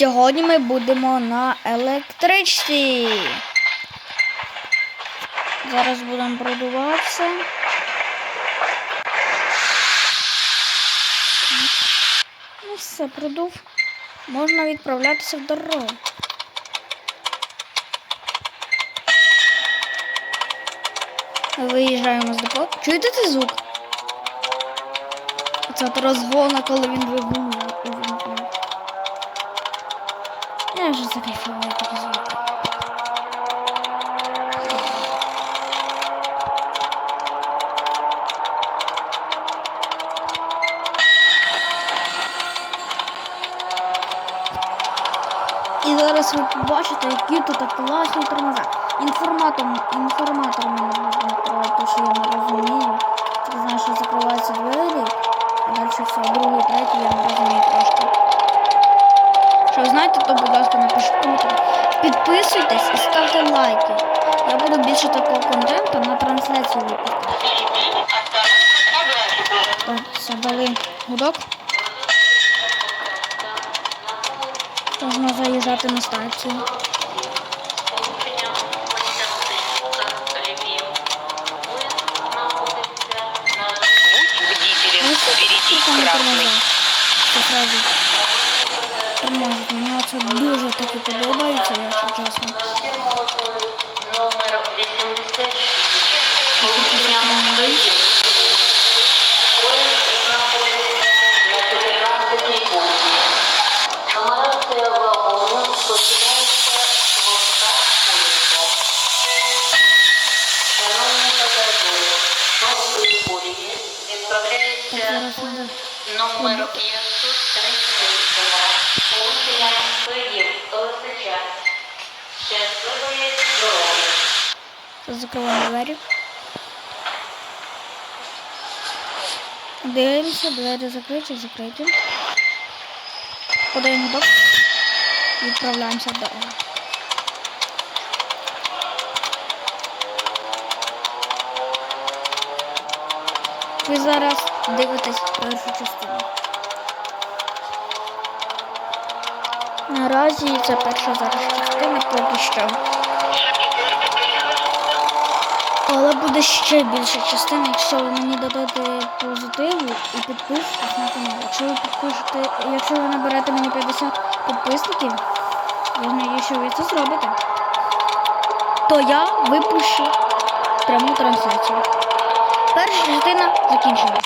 Сьогодні ми будемо на електричці. Зараз будемо продуватися. Ну все, продув. Можна відправлятися в дорогу. Виїжджаємо з депо. Чуєте цей звук? Це розгона, коли він двигун вже закайфувала такий. І зараз ви побачите, які тут класні тормоза. Інформатор, інформатор мене відкривати, тому що я не розумію. Тільки знаю, що закриваються двері, а далі все, третій, я не розумію трошки. Що ви знаєте, то, будь ласка, напишіть. Підписуйтесь і ставте лайки. Я буду більше такого контенту на трансляцію випускати. Так, все, дали гудок. Можна заїжджати на станцію. Будь бдителен, впереди Прикольно красный не можуть. Мені це дуже таки подобається, якщо чесно. Номер 80. Номер 539 учням своїм той час. Щасливої здоров'я. Закриваємо двері. Дивимося, двері закриті, закриті. До. Ви зараз дивитесь першу частину. Наразі це перша зараз частина поки що. Але буде ще більше частин, якщо ви мені дадете позитиву і підпишетесь на канал. Якщо ви підпишете, якщо ви наберете мені 50 підписників, я знаю, що ви це зробите, то я випущу пряму трансляцію. Перша частина закінчена.